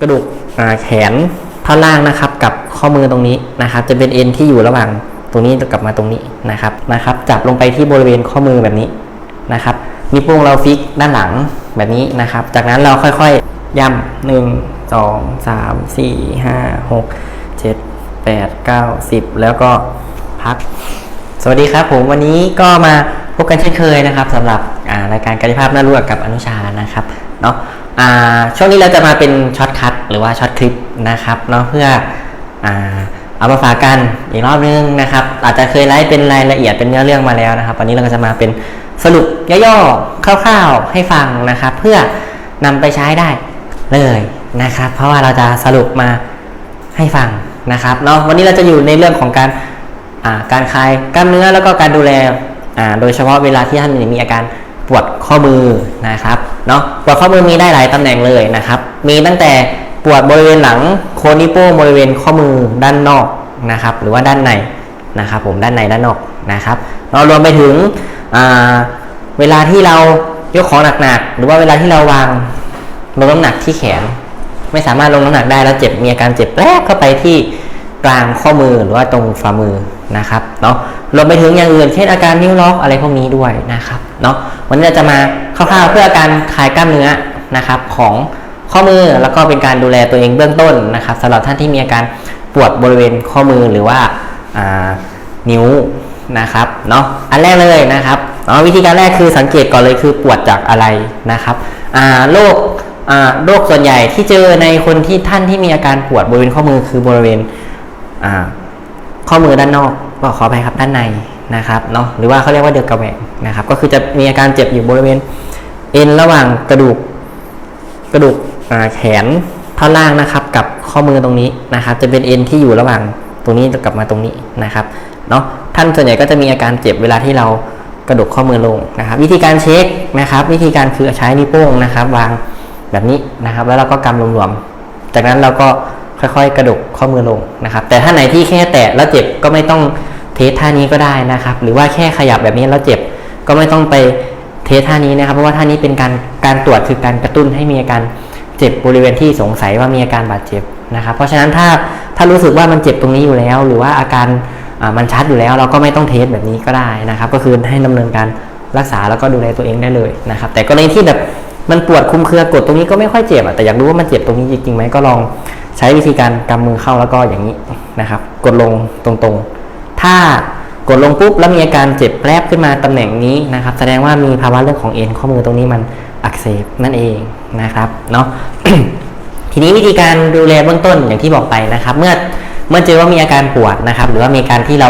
กระดูกแขนท่อนล่างนะครับ กับข้อมือตรงนี้นะครับ จะเป็นเอ็นที่อยู่ระหว่างตรงนี้กลับมาตรงนี้นะครับนะครับ จับลงไปที่บริเวณข้อมือแบบนี้นะครับนิ้วโป้งเราฟิกด้านหลังแบบนี้นะครับ จากนั้นเราค่อยๆย่ำหนึ่งสองสามสี่ห้าหกเจ็ดแปดเก้าสิบแล้วก็พัก สวัสดีครับผมวันนี้ก็มาพบกันเช่นเคยนะครับสำหรับรายการกายภาพน่ารู้กับอนุชานะครับเนาะ ช่วงนี้เราจะมาเป็นช็อตคัทหรือว่าช็อตคลิปนะครับเนาะเพื่ออเอามาฝากกันอีกรอบนึงนะครับ อาจจะเคยไลฟ์เป็นรายละเอียดเป็นเนื้อเรื่องมาแล้วนะครับ วันนี้เราก็จะมาเป็นสรุปย่อๆคร่าวๆให้ฟังนะครับ เพื่อนำไปใช้ได้เลยนะครับ เพราะว่าเราจะสรุปมาให้ฟังนะครับเนาะวันนี้เราจะอยู่ในเรื่องของการการคลายกล้ามเนื้อแล้วก็การดูแลโดยเฉพาะเวลาที่ท่านมีอาการ ปวดข้อมือนะครับเนาะปวดข้อมือมีได้หลายตำแหน่งเลยนะครับ มีตั้งแต่ปวดบริเวณหลังโคนิโป้บริเวณข้อมือด้านนอกนะครับ หรือว่าด้านในนะครับผมด้านในด้านนอกนะครับเรารวมไปถึงเวลาที่เรายกของหนักๆหรือว่าเวลาที่เราวางลงน้ำหนักที่แขน ไม่สามารถลงน้ำหนักได้แล้วเจ็บมีอาการเจ็บแรกเข้าไปที่กลางข้อมือหรือว่าตรงฝ่ามือนะครับเนาะ รวมไปถึงอย่างอื่นเช่นอาการนิ้วล็อกอะไรพวกนี้ด้วยนะครับเนาะวันนี้เราจะมาคร่าวๆเพื่อการคลายกล้ามเนื้อนะครับของข้อมือแล้วก็เป็นการดูแลตัวเองเบื้องต้นนะครับสำหรับท่านที่มีอาการปวดบริเวณข้อมือหรือว่าานิ้วนะครับเนาะอันแรกเลยนะครับเนาะวิธีการแรกคือสังเกตก่อนเลยคือปวดจากอะไรนะครับโรคโรคส่วนใหญ่ที่เจอในคนที่ท่านที่มีอาการปวดบริเวณข้อมือคือบริเวณข้อมือด้านนอก ก็ขอไปครับด้านในนะครับเนาะหรือว่าเขาเรียกว่าเดือกกระแหว่งนะครับ ก็คือจะมีอาการเจ็บอยู่บริเวณเอ็นระหว่างกระดูกกระดูกแขนท่อนล่างนะครับ กับข้อมือตรงนี้นะครับ จะเป็นเอ็นที่อยู่ระหว่างตรงนี้กลับมาตรงนี้นะครับเนาะท่านส่วนใหญ่ก็จะมีอาการเจ็บเวลาที่เรากระดกข้อมือลงนะครับ วิธีการเช็คนะครับ วิธีการคือใช้นิ้วโป้งนะครับ วางแบบนี้นะครับ แล้วเราก็กำรวมๆจากนั้นเราก็ ค่อยๆ กระดกข้อมือลงนะครับ แต่ถ้าไหนที่แค่แตะแล้วเจ็บก็ไม่ต้องเทสท่านี้ก็ได้นะครับ หรือว่าแค่ขยับแบบนี้แล้วเจ็บก็ไม่ต้องไปเทสท่านี้นะครับ เพราะว่าท่านี้เป็นการการตรวจคือการกระตุ้นให้มีอาการเจ็บบริเวณที่สงสัยว่ามีอาการบาดเจ็บนะครับ เพราะฉะนั้นถ้าถ้ารู้สึกว่ามันเจ็บตรงนี้อยู่แล้ว หรือว่าอาการมันชัดอยู่แล้ว เราก็ไม่ต้องเทสแบบนี้ก็ได้นะครับ ก็คือให้ดำเนินการรักษาแล้วก็ดูแลตัวเองได้เลยนะครับ แต่กรณีที่แบบมันปวดคุมเครือกดตรงนี้ก็ไม่ค่อยเจ็บอะแต่อยากรู้ว่ามันเจ็บตรงนี้จริงๆไหมก็ลอง ใช้วิธีการกำมือเข้าแล้วก็อย่างนี้นะครับ กดลงตรงๆ ถ้ากดลงปุ๊บแล้วมีอาการเจ็บแปรบขึ้นมาตำแหน่งนี้นะครับ แสดงว่ามีภาวะเรื่องของเอ็นข้อมือตรงนี้มันอักเสบนั่นเองนะครับเนาะทีนี้วิธีการดูแลเบื้องต้นอย่างที่บอกไปนะครับ เมื่อเมื่อเจอว่ามีอาการปวดนะครับ หรือว่ามีการที่เรา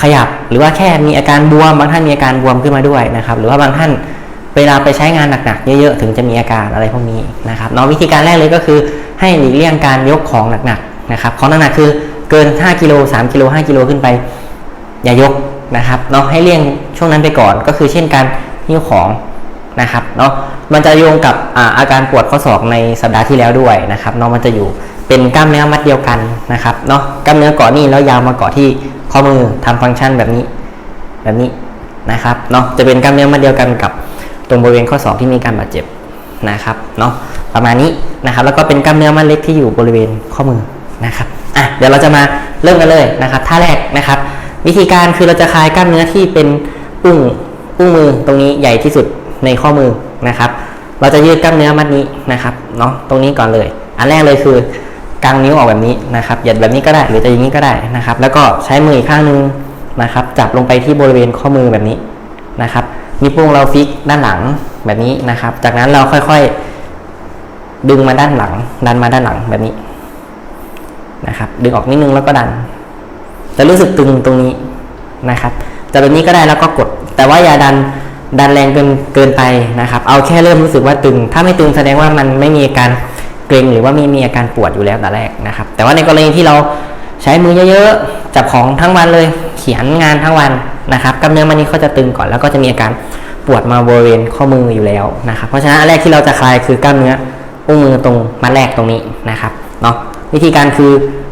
ขยับ หรือว่าแค่มีอาการบวมบางท่านมีอาการบวมขึ้นมาด้วยนะครับ หรือว่าบางท่านเวลาไปใช้งานหนักๆเยอะๆถึงจะมีอาการอะไรพวกนี้นะครับเนาะวิธีการแรกเลยก็คือ ให้หลีกเลี่ยงการยกของหนักๆนะครับของหนักๆคือเกิน 5 กิโล3กิโล5กิโลขึ้นไป อย่ายกนะครับเนาะให้เลี่ยงช่วงนั้นไปก่อนก็คือเช่นการหิ้วของนะครับเนาะมันจะโยงกับอาอาการปวดข้อศอกในสัปดาห์ที่แล้วด้วยนะครับเนาะมันจะอยู่เป็นกล้ามเนื้อมัดเดียวกันนะครับเนาะกล้ามเนื้อเกาะนี่แล้วยาวมาเกาะที่ข้อมือทำฟังก์ชันแบบนี้ แบบนี้นะครับเนาะจะเป็นกล้ามเนื้อมัดเดียวกันกับตรงบริเวณข้อศอกที่มีการบาดเจ็บนะครับเนาะประมาณนี้ นะครับแล้วก็เป็นกล้ามเนื้อมัดเล็กที่อยู่บริเวณข้อมือนะครับอะเดี๋ยวเราจะมาเริ่มกันเลยนะครับท่าแรกนะครับ วิธีการคือเราจะคลายกล้ามเนื้อที่เป็นอุ้งอุ้งมือตรงนี้ใหญ่ที่สุดในข้อมือนะครับ เราจะยืดกล้ามเนื้อมัดนี้นะครับเนาะตรงนี้ก่อนเลย อันแรกเลยคือกางนิ้วออกแบบนี้นะครับเหยียดแบบนี้ก็ได้หรือจะอย่างนี้ก็ได้นะครับ แล้วก็ใช้มืออีกข้างนึงนะครับ จับลงไปที่บริเวณข้อมือแบบนี้นะครับนิ้วโป้งเราฟิกด้านหลังแบบนี้นะครับ จากนั้นเราค่อยๆ ดึงมาด้านหลัง ดันมาด้านหลังแบบนี้นะครับ ดึงออกนิดนึงแล้วก็ดัน จะรู้สึกตึงตรงนี้นะครับจะแบบนี้ก็ได้แล้วก็กด แต่ว่าอย่าดันดันแรงเกินเกินไปนะครับ เอาแค่เริ่มรู้สึกว่าตึง ถ้าไม่ตึงแสดงว่ามันไม่มีอาการเกร็งหรือว่าไม่มีอาการปวดอยู่แล้วแต่แรกนะครับ แต่ว่าในกรณีที่เราใช้มือเยอะๆจับของทั้งวันเลย เขียนงานทั้งวันนะครับกล้ามเนื้อมันนี้เขาจะตึงก่อนแล้วก็จะมีอาการปวดมาบริเวณข้อมืออยู่แล้วนะครับ เพราะฉะนั้นอันแรกที่เราจะคลายคือกล้ามเนื้อ อุ้งมือตรงมัดแรกตรงนี้นะครับเนาะวิธีการคือ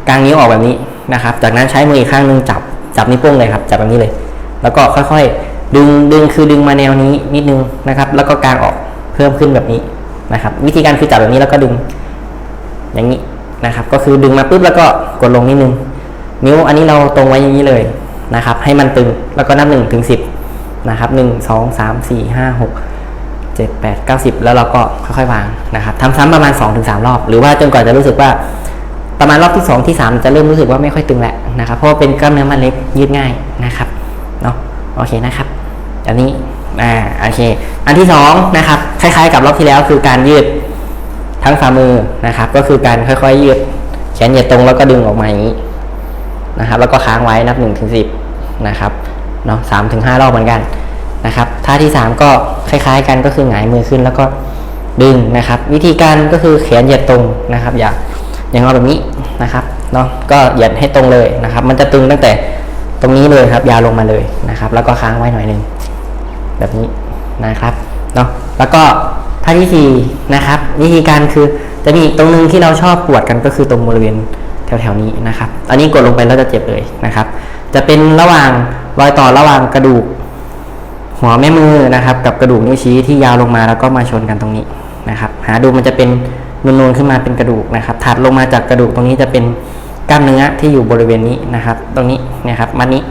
กางนิ้วออกแบบนี้นะครับ จากนั้นใช้มืออีกข้างหนึงจับจับนิ้วโป้งเลยครับจับแบบนี้เลย แล้วก็ค่อยๆ ดึงดึงคือดึงมาแนวนี้นิดนึงนะครับ แล้วก็กางออกเพิ่มขึ้นแบบนี้นะครับ วิธีการคือจับแบบนี้แล้วก็ดึง อย่างนี้นะครับ ก็คือดึงมาปุ๊บแล้วก็กดลงนิดนึง นิ้วอันนี้เราตรงไว้อย่างนี้เลยนะครับ ให้มันตึงแล้วก็นับหนึ่งถึงสิบนะครับหนึ่งสองสามสี่ห้าหก เจ็ดแปดเก้าสิบแล้วเราก็ค่อยๆวางนะครับทำซ้ำประมาณสองถึงสามรอบ หรือว่าจนกว่าจะรู้สึกว่าประมาณรอบที่สองที่สามจะเริ่มรู้สึกว่าไม่ค่อยตึงแล้วนะครับเพราะเป็นกล้ามเนื้อมันเล็กยืดง่ายนะครับเนาะโอเคนะครับอันนี้อ่าโอเค อันที่สองนะครับคล้ายๆ กับรอบที่แล้วคือการยืดทั้งฝ่ามือนะครับ ก็คือการค่อยๆ ยืดแขนเหยียดตรงแล้วก็ดึงออกมาอย่างนี้นะครับ แล้วก็ค้างไว้นับหนึ่งถึงสิบนะครับเนาะสามถึงห้ารอบเหมือนกัน นะครับท่าที่สามก็คล้ายๆ กันก็คือหงายมือขึ้นแล้วก็ดึงนะครับ วิธีการก็คือแขนเหยียดตรงนะครับ อย่าอย่างเราแบบนี้นะครับเนาะก็เหยียดให้ตรงเลยนะครับ มันจะตึงตั้งแต่ตรงนี้เลยครับ ยาวลงมาเลยนะครับ แล้วก็ค้างไว้หน่อยหนึ่งแบบนี้นะครับเนาะแล้วก็ท่าที่สี่นะครับ วิธีการคือจะมีตรงนึงที่เราชอบปวดกันก็คือตรงบริเวณแถวๆนี้นะครับ อันนี้กดลงไปแล้วจะเจ็บเลยนะครับ จะเป็นระหว่างรอยต่อระหว่างกระดูก หัวแม่มือนะครับ กับกระดูกนิ้วชี้ที่ยาวลงมาแล้วก็มาชนกันตรงนี้นะครับ หาดูมันจะเป็นนูนๆขึ้นมาเป็นกระดูกนะครับ ถัดลงมาจากกระดูกตรงนี้จะเป็นกล้ามเนื้อที่อยู่บริเวณนี้นะครับ ตรงนี้นะครับมัดนี้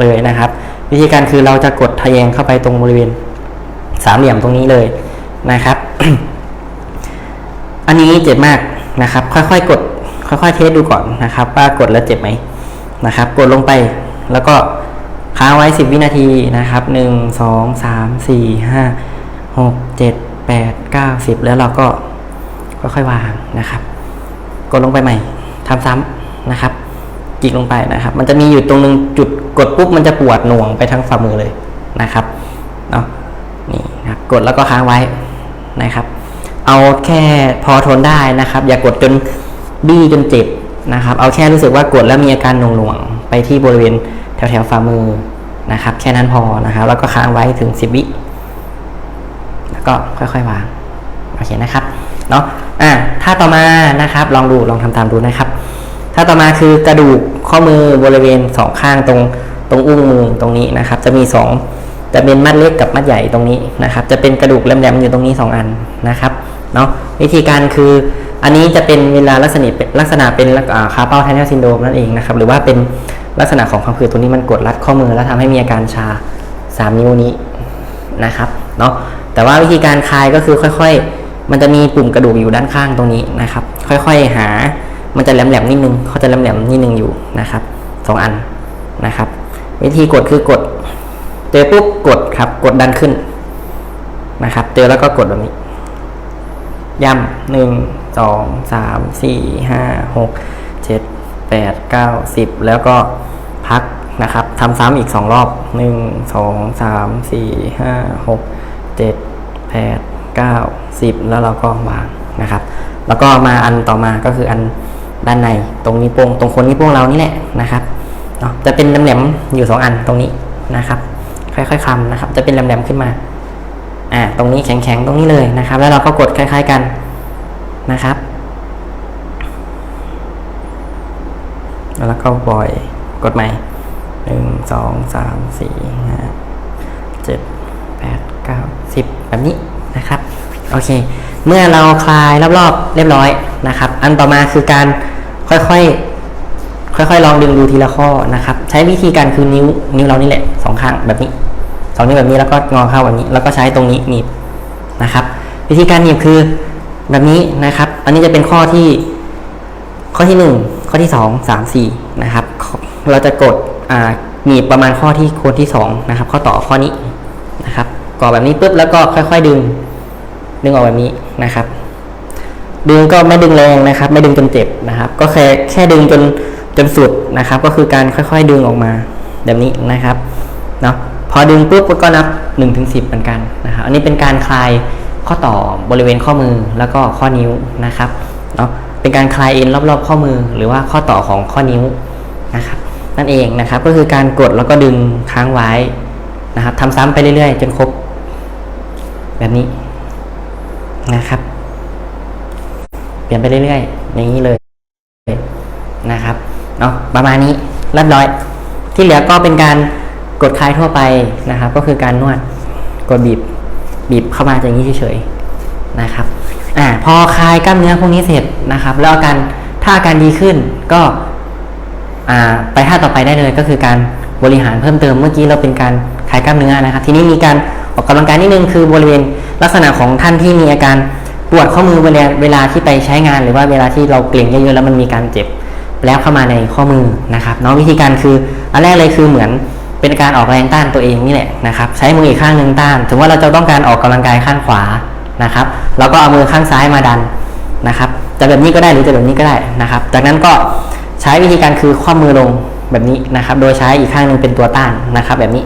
เลยนะครับ วิธีการคือเราจะกดทะแยงเข้าไปตรงบริเวณสามเหลี่ยมตรงนี้เลยนะครับ อันนี้เจ็บมากนะครับ ค่อยๆกด ค่อยๆเทสดูก่อนนะครับ ว่ากดแล้วเจ็บไหมนะครับ กดลงไปแล้วก็ ค้างไว้ 10 วินาทีนะครับ 1 2 3 4 5 6 7 8 9 10 แล้วเราก็ค่อยๆวางนะครับ กดลงไปใหม่ทำซ้ำนะครับจิกลงไปนะครับ มันจะมีอยู่ตรงนึงจุดกดปุ๊บมันจะปวดหน่วงไปทั้งฝ่ามือเลยนะครับเนาะนี่นะครับกดแล้วก็ค้างไว้นะครับ เอาแค่พอทนได้นะครับ อย่ากดจนบี้จนเจ็บนะครับ เอาแค่รู้สึกว่ากดแล้วมีอาการหน่วงๆไปที่บริเวณ แถวๆฝ่ามือนะครับ แค่นั้นพอนะครับ แล้วก็ค้างไว้ถึง 10 วิ แล้วก็ค่อยๆวางโอเคนะครับเนาะอะถ้าต่อมานะครับ ลองดูลองทำตามดูนะครับ ถ้าต่อมาคือกระดูกข้อมือบริเวณสองข้างตรงตรงอุ้งมือตรงนี้นะครับ จะมีสองจะเป็นมัดเล็กกับมัดใหญ่ตรงนี้นะครับ จะเป็นกระดูกแหลมๆอยู่ตรงนี้สองอันนะครับเนาะวิธีการคืออันนี้จะเป็นเวลาลักษณะเป็นลักษณะเป็นอ่าคาเป้าไทเนลซินโดรมนั่นเองนะครับ หรือว่าเป็น ลักษณะของความผืดตัวนี้มันกดรัดข้อมือแล้วทำให้มีอาการชาสามนิ้วนี้นะครับเนาะแต่ว่าวิธีการคลายก็คือค่อย ๆ มันจะมีปุ่มกระดูกอยู่ด้านข้างตรงนี้นะครับ ค่อยๆหา มันจะแหลมๆนิดนึงเขาจะแหลมๆนิดนึงอยู่นะครับสองอันนะครับ วิธีกดคือกด เจอปุ๊บกดครับกดดันขึ้นนะครับ เจอแล้วก็กดแบบนี้ย้ำหนึ่งสองสามสี่ห้าหก เจ็ดแปดเก้าสิบแล้วก็พักนะครับทำซ้ำอีกสองรอบหนึ่งสองสามสี่ห้าหกเจ็ดแปดเก้าสิบแล้วเราก็วางนะครับ แล้วก็มาอันต่อมาก็คืออันด้านในตรงนิ้โป้งตรงคนนิ้โป้งเรานี่แหละนะครับเนาะจะเป็นแหลมๆอยู่สองอันตรงนี้นะครับ ค่อยๆคำนะครับ จะเป็นแหลมๆขึ้นมาอ่าตรงนี้แข็งๆตรงนี้เลยนะครับ แล้วเราก็กดคล้าย ๆกันนะครับ แล้วก็ปล่อยกดใหม่หนึ่งสองสามสี่ห้าเจ็ดแปดเก้าสิบแบบนี้นะครับโอเค เมื่อเราคลายรอบๆเรียบร้อยนะครับ อันต่อมาคือการค่อยๆค่อยๆ ลองดึงดูทีละข้อนะครับ ใช้วิธีการคือนิ้วนิ้วเรานี่แหละสองข้างแบบนี้สองนิ้วแบบนี้แล้วก็งอเข้าแบบนี้ แล้วก็ใช้ตรงนี้หนีบนะครับ วิธีการหนีบคือแบบนี้นะครับ อันนี้จะเป็นข้อที่ข้อที่หนึ่ง ข้อที่สองสามสี่นะครับเราจะกดอ่าหนีบประมาณข้อที่โค้ดที่สองนะครับข้อต่อข้อนี้นะครับก่อแบบนี้ปุ๊บแล้วก็ค่อย ๆ ดึง ดึงออกแบบนี้นะครับ ดึงก็ไม่ดึงแรงนะครับ ไม่ดึงจนเจ็บนะครับ ก็แค่แค่ดึงจนจนสุดนะครับ ก็คือการค่อย ๆ ดึงออกมาแบบนี้นะครับเนาะพอดึงปุ๊บก็นับ1นถึงสิเหมือนกันนะครับ อันนี้เป็นการคลายข้อต่อบริเวณข้อมือแล้วก็ข้อนิ้วนะครับเนาะ เป็นการคลายเอ็นรอบๆ ข้อมือหรือว่าข้อต่อของข้อนิ้วนะครับนั่นเองนะครับก็คือการกดแล้วก็ดึงค้างไว้นะครับทำซ้ำไปเรื่อยๆ จนครบ แบบนี้นะครับเปลี่ยนไปเรื่อยๆ อย่างนี้เลยนะครับเนาะประมาณนี้เรียบร้อย ที่เหลือก็เป็นการกดคลายทั่วไปนะครับ ก็คือการนวดกดบีบบีบเข้ามาอย่างนี้เฉยๆ นะครับอ่าพอคลายกล้ามเนื้อพวกนี้เสร็จนะครับ แล้วอาการถ้าอาการดีขึ้นก็อ่าไปท่าต่อไปได้เลยก็คือการบริหารเพิ่มเติมเมื่อกี้เราเป็นการคลายกล้ามเนื้อนะครับ ทีนี้มีการออกกำลังกายนิดนึงคือบริเวณลักษณะของท่านที่มีอาการปวดข้อมือเวลาเวลาที่ไปใช้งานหรือว่าเวลาที่เราเกร็งเยอะๆแล้วมันมีการเจ็บแล้วเข้ามาในข้อมือนะครับเนาะวิธีการคืออันแรกเลยคือเหมือนเป็นการออกแรงต้านตัวเองนี่แหละนะครับ ใช้มืออีกข้างหนึ่งต้าน ถึงว่าเราจะต้องการออกกำลังกายข้างขวา นะครับเราก็เอามือข้างซ้ายมาดันนะครับจะแบบนี้ก็ได้หรือจะแบบนี้ก็ได้นะครับ จากนั้นก็ใช้วิธีการคือคว่ำมือลงแบบนี้นะครับ โดยใช้อีกข้างหนึ่งเป็นตัวต้านนะครับ แบบนี้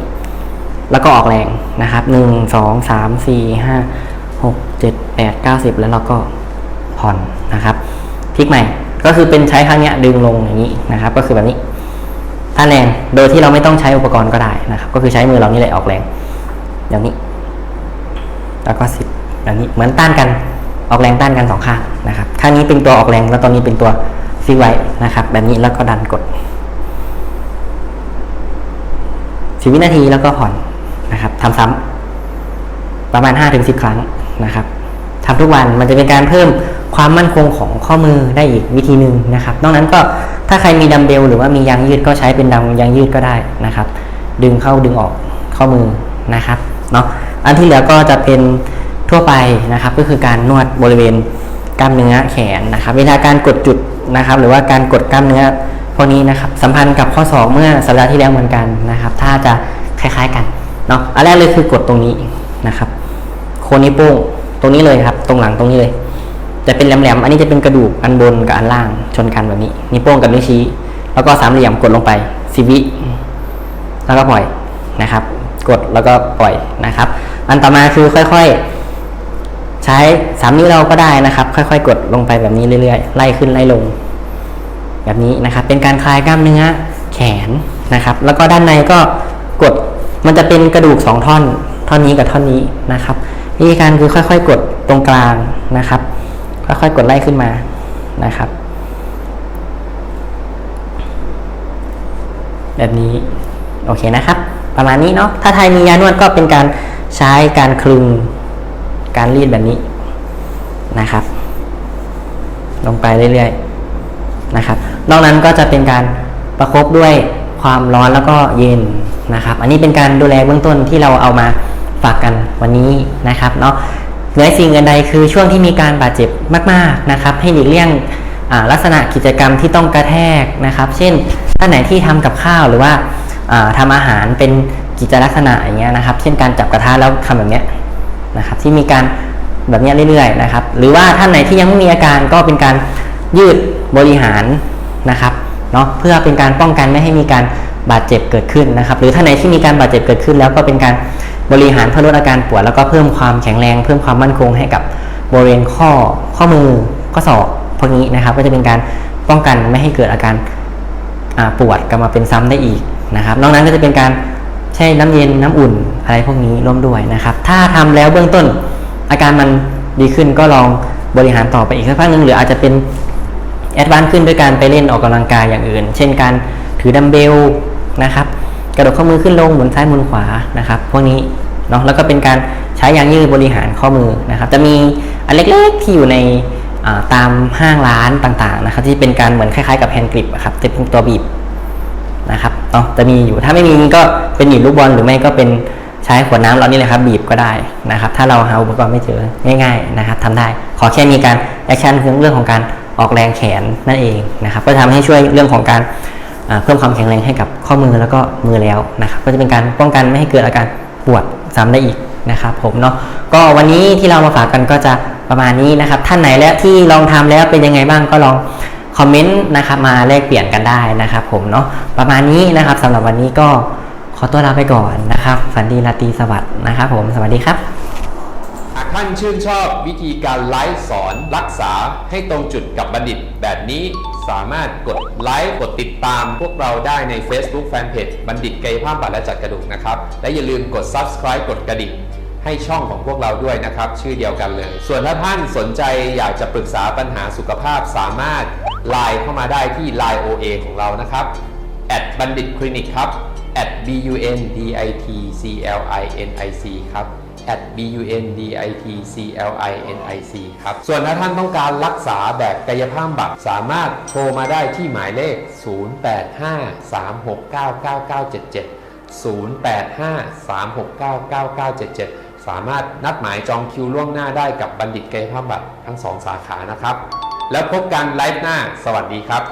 แล้วก็ออกแรงนะครับหนึ่งสองสามสี่ห้าหกเจ็ดแปดเก้าสิบแล้วเราก็ผ่อนนะครับพลิกใหม่ก็คือเป็นใช้ครั้งเนี้ยดึงลงอย่างนี้นะครับ ก็คือแบบนี้ต้านแรงโดยที่เราไม่ต้องใช้อุปกรณ์ก็ได้นะครับ ก็คือใช้มือเรานี่แหละออกแรงอย่างนี้ แล้วก็สิบ แบบนี้เหมือนต้านกันออกแรงต้านกันสองข้างนะครับข้างนี้เป็นตัวออกแรงแล้วตอนนี้เป็นตัวฟิกไว้นะครับ แบบนี้แล้วก็ดันกดสิบวินาทีแล้วก็ผ่อนนะครับทำซ้ำประมาณ5-10ครั้งนะครับทำทุกวันมันจะเป็นการเพิ่มความมั่นคงของข้อมือได้อีกวิธีหนึ่งนะครับ นอกนั้นก็ถ้าใครมีดัมเบลหรือว่ามียางยืดก็ใช้เป็นดัมยางยืดก็ได้นะครับ ดึงเข้าดึงออกข้อมือนะครับเนาะอันที่เหลือก็จะเป็น ทั่วไปนะครับก็คือการนวดบริเวณกล้ามเนื้อแขนนะครับเวลาการกดจุดนะครับ หรือว่าการกดกล้ามเนื้อพวกนี้นะครับสัมพันธ์กับข้อศอกเมื่อสัปดาห์ที่แล้วเหมือนกันนะครับถ้าจะคล้ายๆกันเนาะอันแรกเลยคือกดตรงนี้นะครับโคนนิ้วโป้งตรงนี้เลยครับ ตรงหลังตรงนี้เลย จะเป็นแหลมๆอันนี้จะเป็นกระดูกอันบนกับอันล่างชนกันแบบนี้นิ้วโป้งกับนิ้วชี้ แล้วก็สามเหลี่ยมกดลงไปสิวิแล้วก็ปล่อยนะครับ กดแล้วก็ปล่อยนะครับ อันต่อมาคือค่อยๆ ใช้สามนิ้วเราก็ได้นะครับ ค่อย ๆ กดลงไปแบบนี้เรื่อยๆ ไล่ขึ้นไล่ลง แบบนี้นะครับ เป็นการคลายกล้ามเนื้อแขนนะครับ แล้วก็ด้านในก็กดมันจะเป็นกระดูกสองท่อน ท่อนนี้กับท่อนนี้นะครับวิธีการคือค่อย ๆ กดตรงกลางนะครับ ค่อยๆ กดไล่ขึ้นมานะครับ แบบนี้โอเคนะครับ ประมาณนี้เนาะถ้าไทยมียานวดก็เป็นการใช้การคลึง การรีดแบบนี้นะครับ ลงไปเรื่อยๆนะครับ นอกนั้นก็จะเป็นการประคบด้วยความร้อนแล้วก็เย็นนะครับ อันนี้เป็นการดูแลเบื้องต้นที่เราเอามาฝากกันวันนี้นะครับเนาะเหนือสิ่งอื่นใดคือช่วงที่มีการบาดเจ็บมาก ๆนะครับ ให้หลีกเลี่ยงลักษณะกิจกรรมที่ต้องกระแทกนะครับ เช่นท่านไหนที่ทำกับข้าวหรือว่าอ่าทำอาหารเป็นกิจลักษณะอย่างเงี้ยนะครับ เช่นการจับกระทะแล้วทำแบบเนี้ย นะครับที่มีการแบบนี้เรื่อยๆนะครับ หรือว่าท่านไหนที่ยังไม่มีอาการก็เป็นการยืดบริหารนะครับเนาะเพื่อเป็นการป้องกันไม่ให้มีการบาดเจ็บเกิดขึ้นนะครับ หรือท่านไหนที่มีการบาดเจ็บเกิดขึ้น แล้วก็เป็นการบริหารเพื่อลดอาการปวดแล้วก็เพิ่มความแข็งแรง เพิ่มความมั่นคงให้กับบริเวณข้อข้อมือข้อศอกพวกนี้นะครับ ก็จะเป็นการป้องกันไม่ให้เกิดอาการปวดกลับมาเป็นซ้ำได้อีกนะครับ นอกนั้นก็จะเป็นการแช่น้ำเย็นน้ำอุ่น อะไรพวกนี้ร่วมด้วยนะครับ ถ้าทำแล้วเบื้องต้น อาการมันดีขึ้นก็ลองบริหารต่อไปอีกสักพักหนึ่งหรืออาจจะเป็นแอดวานซ์ขึ้นด้วยการไปเล่นออกกำลังกายอย่างอื่น เช่นการถือดัมเบลนะครับ กระโดดข้อมือขึ้นลงหมุนซ้ายหมุนขวานะครับ พวกนี้เนาะแล้วก็เป็นการใช้ยางยืดบริหารข้อมือนะครับ จะมีอันเล็กๆที่อยู่ในาตามห้างร้านต่างๆนะครับ ที่เป็นการเหมือนคล้ายๆกับแฮนด์กริปอะครับจะเป็นตัวบีบนะครับเนาะจะมีอยู่ถ้าไม่มีก็เป็นหนีบลูกบอลหรือไม่ก็เป็น ใช้ขวดน้ำเรานี่แหละครับบีบก็ได้นะครับ ถ้าเราหาอุปกรณ์ไม่เจอง่าย ๆนะครับทำได้ขอแค่มีการแอคชั่นเรื่องของการออกแรงแขนนั่นเองนะครับ ก็ทำให้ช่วยเรื่องของการเพิ่มความแข็งแรงให้กับข้อมือแล้วก็มือแล้วนะครับ ก็จะเป็นการป้องกันไม่ให้เกิดอาการปวดซ้ำได้อีกนะครับผมเนาะก็วันนี้ที่เรามาฝากกันก็จะประมาณนี้นะครับ ท่านไหนแล้วที่ลองทำแล้วเป็นยังไงบ้างก็ลองคอมเมนต์นะครับมาแลกเปลี่ยนกันได้นะครับ ผมเนาะประมาณนี้นะครับสำหรับวันนี้ก็ อตัวลาไปก่อนนะครับ ฝันดีราตรีสวัสดิ์นะครับผม สวัสดีครับ หากท่านชื่นชอบวิธีการไลฟ์สอนรักษาให้ตรงจุดกับบัณฑิตแบบนี้สามารถกดไลค์กดติดตามพวกเราได้ใน Facebook Fanpage บัณฑิตกายภาพบำบัดและจัดกระดูกนะครับ และอย่าลืมกด Subscribe กดกระดิ่งให้ช่องของพวกเราด้วยนะครับ ชื่อเดียวกันเลย ส่วนถ้าท่านสนใจอยากจะปรึกษาปัญหาสุขภาพสามารถไลน์เข้ามาได้ที่ Line OA ของเรานะครับบัณฑิตคลินิกครับ b u n d i t c l i n i c ครับ at b u n d i t c l i n i c ครับ ส่วนถ้าท่านต้องการรักษาแบบกายภาพบำบัดสามารถโทรมาได้ที่หมายเลข 0853699977 0853699977 สามารถนัดหมายจองคิวล่วงหน้าได้กับบัณฑิตกายภาพบำบัดทั้งสองสาขานะครับ แล้วพบกันไลฟ์หน้า สวัสดีครับ